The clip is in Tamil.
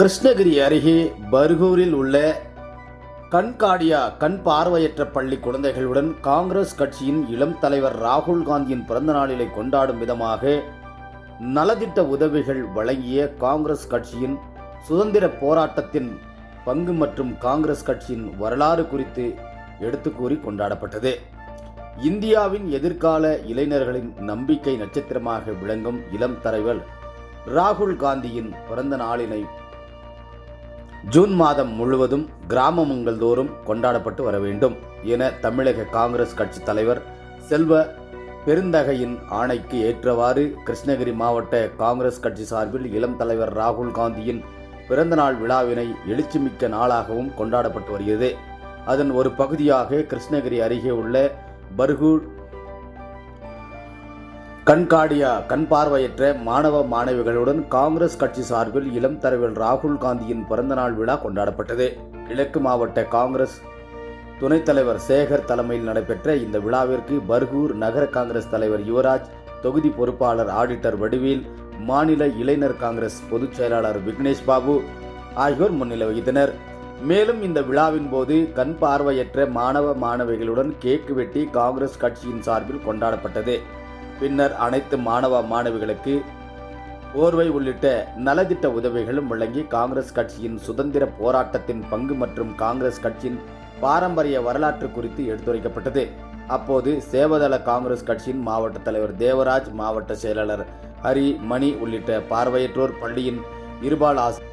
கிருஷ்ணகிரி அருகே பர்கூரில் உள்ள கண்காடியா கண் பார்வையற்ற பள்ளி குழந்தைகளுடன் காங்கிரஸ் கட்சியின் இளம் தலைவர் ராகுல் காந்தியின் பிறந்த நாளிலை கொண்டாடும் விதமாக நலத்திட்ட உதவிகள் வழங்கிய காங்கிரஸ் கட்சியின் சுதந்திர போராட்டத்தின் பங்கு மற்றும் காங்கிரஸ் கட்சியின் வரலாறு குறித்து எடுத்துக்கூறி கொண்டாடப்பட்டது இந்தியாவின் எதிர்கால இளைஞர்களின் நம்பிக்கை நட்சத்திரமாக விளங்கும் இளம் தலைவர் ராகுல் காந்தியின் பிறந்த நாளினை ஜூன் மாதம் முழுவதும் கிராமங்கள் தோறும் கொண்டாடப்பட்டு வர வேண்டும் என தமிழக காங்கிரஸ் கட்சி தலைவர் செல்வ பெருந்தகையின் ஆணைக்கு ஏற்றவாறு கிருஷ்ணகிரி மாவட்ட காங்கிரஸ் கட்சி சார்பில் இளம் தலைவர் ராகுல் காந்தியின் பிறந்தநாள் விழாவினை எழுச்சிமிக்க நாளாகவும் கொண்டாடப்பட்டு வருகிறது. அதன் ஒரு பகுதியாக கிருஷ்ணகிரி அருகே உள்ள பர்கூர் கண்காடியா கண் பார்வையற்ற மாணவ மாணவிகளுடன் காங்கிரஸ் கட்சி சார்பில் இளம் தலைவர் ராகுல் காந்தியின் பிறந்தநாள் விழா கொண்டாடப்பட்டது. கிழக்கு மாவட்ட காங்கிரஸ் துணைத் தலைவர் சேகர் தலைமையில் நடைபெற்ற இந்த விழாவிற்கு பர்கூர் நகர காங்கிரஸ் தலைவர் யுவராஜ் தொகுதி பொறுப்பாளர் ஆடிட்டர் வடிவேல் மாநில இளைஞர் காங்கிரஸ் பொதுச் செயலாளர் விக்னேஷ் பாபு ஆகியோர் முன்னிலை வகித்தனர். மேலும் இந்த விழாவின் போது கண் பார்வையற்ற மாணவ மாணவிகளுடன் கேக் வெட்டி காங்கிரஸ் கட்சியின் சார்பில் கொண்டாடப்பட்டது. பின்னர் அனைத்து மாணவ மாணவிகளுக்கு போர்வை உள்ளிட்ட நலத்திட்ட உதவிகளும் வழங்கி காங்கிரஸ் கட்சியின் சுதந்திர போராட்டத்தின் பங்கு மற்றும் காங்கிரஸ் கட்சியின் பாரம்பரிய வரலாற்று குறித்து எடுத்துரைக்கப்பட்டது. அப்போது சேவதள காங்கிரஸ் கட்சியின் மாவட்ட தலைவர் தேவராஜ் மாவட்ட செயலாளர் ஹரி மணி உள்ளிட்ட பார்வையற்றோர் பள்ளியின் இருபால் ஆசிரியர்